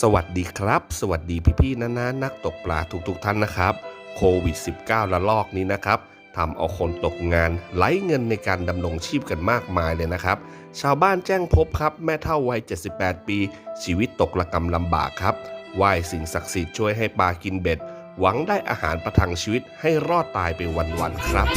สวัสดีครับ สวัสดีพี่ๆนานานักตกปลาทุกๆท่านนะครับโควิด -19 ระลอกนี้นะครับทำเอาคนตกงานไล้เงินในการดำรงชีพกันมากมายเลยนะครับ ชาวบ้านแจ้งพบครับ แม่เท่าวัย 78 ปี ชีวิตตกระกำลำบากครับไหว้สิ่งศักดิ์สิทธิ์ช่วยให้ปลากินเบ็ด หวังได้อาหารประทังชีวิตให้รอดตายไปวันๆครับ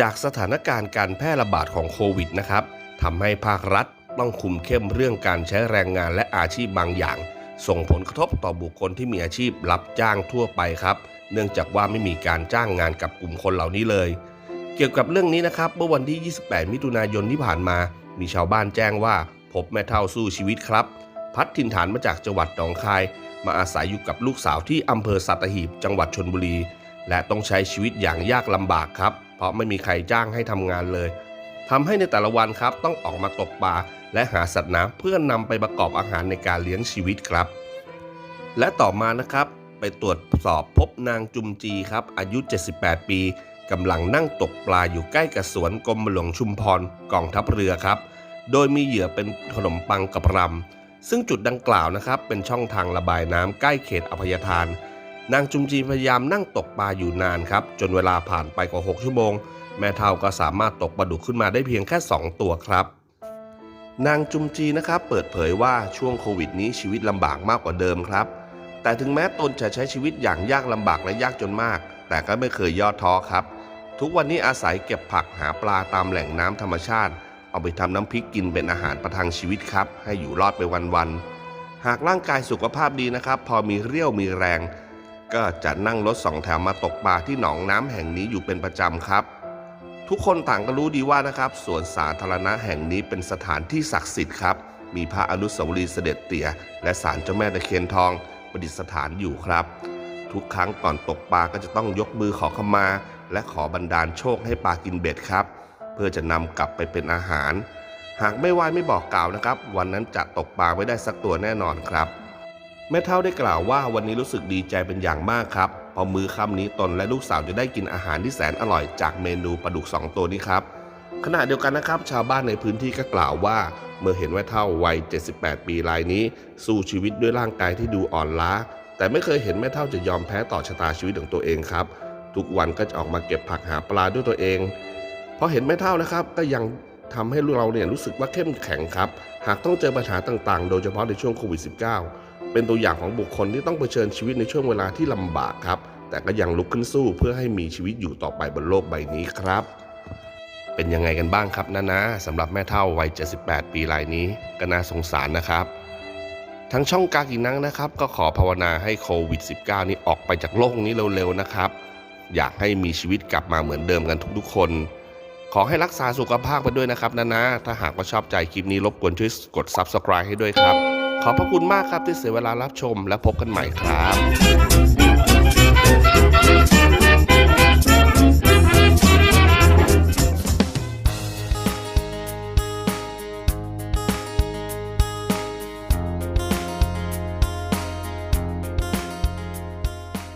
จากสถานการณ์การแพร่ระบาดของโควิดนะครับทำให้ภาครัฐต้องคุมเข้มเรื่องการใช้แรงงานและอาชีพบางอย่าง ส่งผลกระทบต่อบุคคลที่มีอาชีพรับจ้างทั่วไปครับ เนื่องจากว่าไม่มีการจ้างงานกับกลุ่มคนเหล่านี้เลย เกี่ยวกับเรื่องนี้นะครับ เมื่อวันที่ 28 มิถุนายนที่ผ่านมา มีชาวบ้านแจ้งว่า พบแม่เท่าสู้ชีวิตครับ พัดถิ่นฐานมาจากจังหวัดหนองคาย มาอาศัยอยู่กับลูกสาวที่อำเภอสัตหีบ จังหวัดชนบุรี และต้องใช้ชีวิตอย่างยากลำบากครับ ราะไม่มีใครจ้างให้ทำงานเลยทำให้ในแต่ละวันครับต้องออกมาตกปลาและหาสัตว์น้ำเพื่อนำไปประกอบอาหารในการเลี้ยงชีวิตครับ และต่อมานะครับ ไปตรวจสอบพบนางจุมจีครับอายุ 78 ปีกำลังนั่งตกปลาอยู่ใกล้กับสวนกรมหลวงชุมพรกองทัพเรือครับ โดยมีเหยื่อเป็นขนมปังกับรำซึ่งจุดดังกล่าวนะครับเป็นช่องทางระบายน้ำใกล้เขตอภัยทาน นางจุมจีพยายามนั่งตกปลาอยู่นานครับ จนเวลาผ่านไปกว่า 6 ชั่วโมง แม่เท่าก็สามารถตกปลาดุกขึ้นมาได้เพียงแค่ 2 ตัวครับ นางจุมจีนะครับเปิดเผยว่าช่วงโควิดนี้ชีวิตลำบากมากกว่าเดิมครับ แต่ถึงแม้ตนจะใช้ชีวิตอย่างยากลำบากและยากจนมาก แต่ก็ไม่เคยย่อท้อครับ ทุกวันนี้อาศัยเก็บผักหาปลาตามแหล่งน้ำธรรมชาติ เอาไปทำน้ำพริกกินเป็นอาหารประทังชีวิตครับ ให้อยู่รอดไปวันๆหากร่างกายสุขภาพดีนะครับ พอมีเรี่ยวมีแรง ก็จะนั่งรถสองแถวมาตกปลาที่หนองน้ำแห่งนี้อยู่เป็นประจำครับ ทุกคนต่างก็รู้ดีว่านะครับสวนสาธารณะแห่งนี้เป็นสถานที่ศักดิ์สิทธิ์ครับ มีพระอนุสาวรีย์เสด็จเตี่ย และศาลเจ้าแม่ตะเคียนทองประดิษฐานอยู่ครับ ทุกครั้งก่อนตกปลาก็จะต้องยกมือขอขมา และขอบันดาลโชคให้ปลากินเบ็ดครับ เพื่อจะนำกลับไปเป็นอาหาร หากไม่ไหวไม่บอกกล่าวนะครับ วันนั้นจะตกปลาไม่ได้สักตัวแน่นอนครับ แม่เท่าได้กล่าวว่าวันนี้รู้สึกดีใจเป็นอย่างมากครับพอมือค่ำนี้ตนและลูกสาวจะได้กินอาหารที่แสนอร่อยจากเมนูปลาดุก 2 ตัวนี้ครับขณะเดียวกันนะครับ ชาวบ้านในพื้นที่ก็กล่าวว่า เมื่อเห็นแม่เท่าวัย 78 ปีรายนี้ สู้ชีวิตด้วยร่างกายที่ดูอ่อนล้า แต่ไม่เคยเห็นแม่เท่าจะยอมแพ้ต่อชะตาชีวิตของตัวเองครับ ทุกวันก็จะออกมาเก็บผักหาปลาด้วยตัวเองพอเห็นแม่เท่านะครับก็ยังทำให้เราเนี่ยรู้สึกว่าเข้มแข็งครับ หากต้องเจอปัญหาต่างๆ โดยเฉพาะในช่วงโควิด -19 เป็นตัวอย่างของบุคคลที่ต้องเผชิญชีวิตในช่วงเวลาที่ลำบากครับ แต่ก็ยังลุกขึ้นสู้เพื่อให้มีชีวิตอยู่ต่อไปบนโลกใบนี้ครับ เป็นยังไงกันบ้างครับนะนะสำหรับแม่เท่าวัย 78 ปีรายนี้ก็น่าสงสารนะครับทั้งช่องกากินังนะครับ ก็ขอภาวนาให้โควิด -19 นี้ออกไปจากโลกนี้เร็วๆนะครับ อยากให้มีชีวิตกลับมาเหมือนเดิมกันทุกๆคน ขอให้รักษาสุขภาพไปด้วยนะครับนะนะถ้าหากว่าชอบใจคลิปนี้รบกวนช่วยกด Subscribe ให้ด้วยครับ ขอบพระคุณมากครับที่เสียเวลารับชมและพบกันใหม่ครับ